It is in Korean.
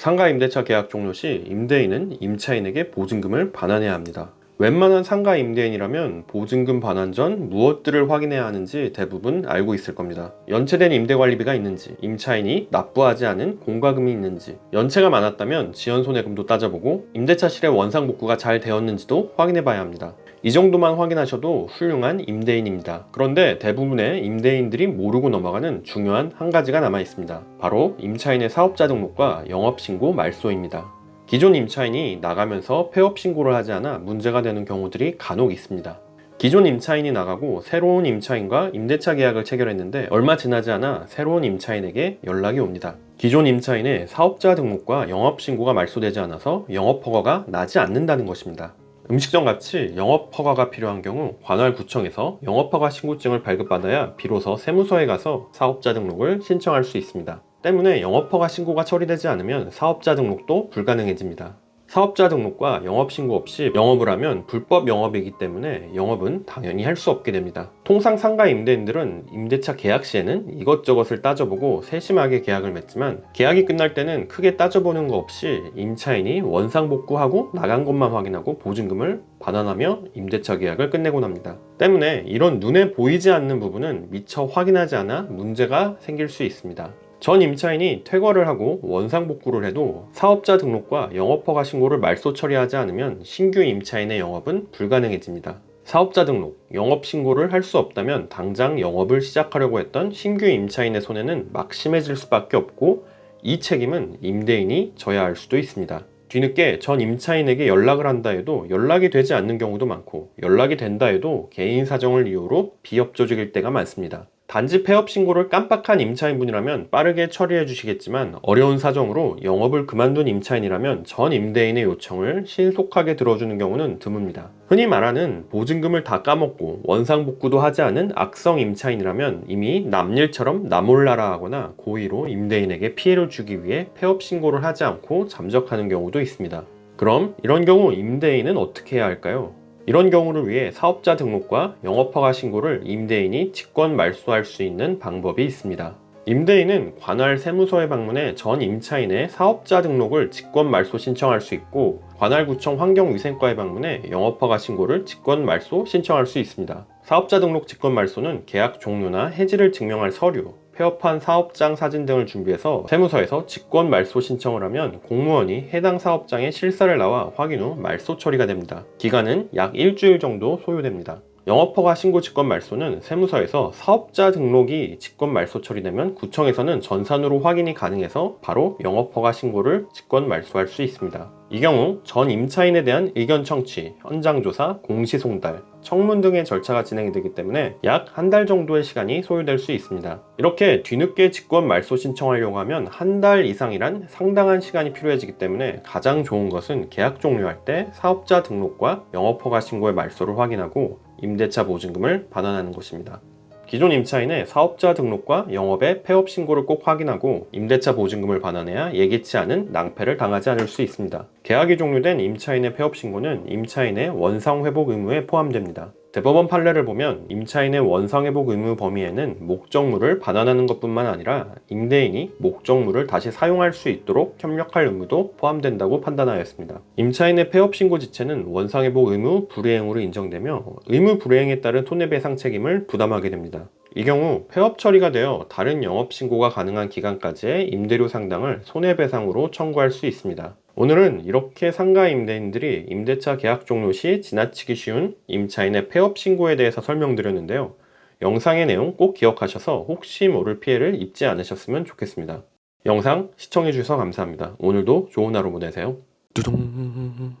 상가 임대차 계약 종료 시 임대인은 임차인에게 보증금을 반환해야 합니다. 웬만한 상가 임대인이라면 보증금 반환 전 무엇들을 확인해야 하는지 대부분 알고 있을 겁니다. 연체된 임대관리비가 있는지, 임차인이 납부하지 않은 공과금이 있는지, 연체가 많았다면 지연손해금도 따져보고 임대차 실의 원상복구가 잘 되었는지도 확인해 봐야 합니다. 이 정도만 확인하셔도 훌륭한 임대인입니다. 그런데 대부분의 임대인들이 모르고 넘어가는 중요한 한 가지가 남아 있습니다. 바로 임차인의 사업자 등록과 영업신고 말소입니다. 기존 임차인이 나가면서 폐업 신고를 하지 않아 문제가 되는 경우들이 간혹 있습니다. 기존 임차인이 나가고 새로운 임차인과 임대차 계약을 체결했는데 얼마 지나지 않아 새로운 임차인에게 연락이 옵니다. 기존 임차인의 사업자 등록과 영업 신고가 말소되지 않아서 영업 허가가 나지 않는다는 것입니다. 음식점 같이 영업 허가가 필요한 경우 관할구청에서 영업 허가 신고증을 발급받아야 비로소 세무서에 가서 사업자 등록을 신청할 수 있습니다. 때문에 영업 허가 신고가 처리되지 않으면 사업자 등록도 불가능해집니다. 사업자 등록과 영업 신고 없이 영업을 하면 불법 영업이기 때문에 영업은 당연히 할 수 없게 됩니다. 통상 상가 임대인들은 임대차 계약 시에는 이것저것을 따져보고 세심하게 계약을 맺지만 계약이 끝날 때는 크게 따져보는 거 없이 임차인이 원상복구하고 나간 것만 확인하고 보증금을 반환하며 임대차 계약을 끝내곤 합니다. 때문에 이런 눈에 보이지 않는 부분은 미처 확인하지 않아 문제가 생길 수 있습니다. 전 임차인이 퇴거를 하고 원상복구를 해도 사업자 등록과 영업허가 신고를 말소 처리하지 않으면 신규 임차인의 영업은 불가능해집니다. 사업자 등록, 영업 신고를 할 수 없다면 당장 영업을 시작하려고 했던 신규 임차인의 손해는 막심해질 수밖에 없고 이 책임은 임대인이 져야 할 수도 있습니다. 뒤늦게 전 임차인에게 연락을 한다 해도 연락이 되지 않는 경우도 많고 연락이 된다 해도 개인 사정을 이유로 비협조적일 때가 많습니다. 단지 폐업 신고를 깜빡한 임차인분이라면 빠르게 처리해 주시겠지만 어려운 사정으로 영업을 그만둔 임차인이라면 전 임대인의 요청을 신속하게 들어주는 경우는 드뭅니다. 흔히 말하는 보증금을 다 까먹고 원상복구도 하지 않은 악성 임차인이라면 이미 남일처럼 나몰라라 하거나 고의로 임대인에게 피해를 주기 위해 폐업 신고를 하지 않고 잠적하는 경우도 있습니다. 그럼 이런 경우 임대인은 어떻게 해야 할까요? 이런 경우를 위해 사업자 등록과 영업허가 신고를 임대인이 직권 말소할 수 있는 방법이 있습니다. 임대인은 관할 세무서에 방문해 전 임차인의 사업자 등록을 직권 말소 신청할 수 있고 관할구청 환경위생과에 방문해 영업허가 신고를 직권 말소 신청할 수 있습니다. 사업자 등록 직권 말소는 계약 종료나 해지를 증명할 서류, 폐업한 사업장 사진 등을 준비해서 세무서에서 직권 말소 신청을 하면 공무원이 해당 사업장의 실사를 나와 확인 후 말소 처리가 됩니다. 기간은 약 일주일 정도 소요됩니다. 영업허가 신고 직권 말소는 세무서에서 사업자 등록이 직권 말소 처리되면 구청에서는 전산으로 확인이 가능해서 바로 영업허가 신고를 직권 말소할 수 있습니다. 이 경우 전 임차인에 대한 의견 청취, 현장 조사, 공시 송달, 청문 등의 절차가 진행이 되기 때문에 약 한 달 정도의 시간이 소요될 수 있습니다. 이렇게 뒤늦게 직권 말소 신청하려고 하면 한 달 이상이란 상당한 시간이 필요해지기 때문에 가장 좋은 것은 계약 종료할 때 사업자 등록과 영업허가 신고의 말소를 확인하고 임대차 보증금을 반환하는 것입니다. 기존 임차인의 사업자 등록과 영업의 폐업 신고를 꼭 확인하고 임대차 보증금을 반환해야 예기치 않은 낭패를 당하지 않을 수 있습니다. 계약이 종료된 임차인의 폐업 신고는 임차인의 원상 회복 의무에 포함됩니다. 대법원 판례를 보면 임차인의 원상 회복 의무 범위에는 목적물을 반환하는 것뿐만 아니라 임대인이 목적물을 다시 사용할 수 있도록 협력할 의무도 포함된다고 판단하였습니다. 임차인의 폐업 신고 지체는 원상 회복 의무 불이행으로 인정되며 의무 불이행에 따른 손해배상 책임을 부담하게 됩니다. 이 경우 폐업 처리가 되어 다른 영업 신고가 가능한 기간까지의 임대료 상당을 손해배상으로 청구할 수 있습니다. 오늘은 이렇게 상가 임대인들이 임대차 계약 종료 시 지나치기 쉬운 임차인의 폐업 신고에 대해서 설명드렸는데요. 영상의 내용 꼭 기억하셔서 혹시 모를 피해를 입지 않으셨으면 좋겠습니다. 영상 시청해주셔서 감사합니다. 오늘도 좋은 하루 보내세요. 두둥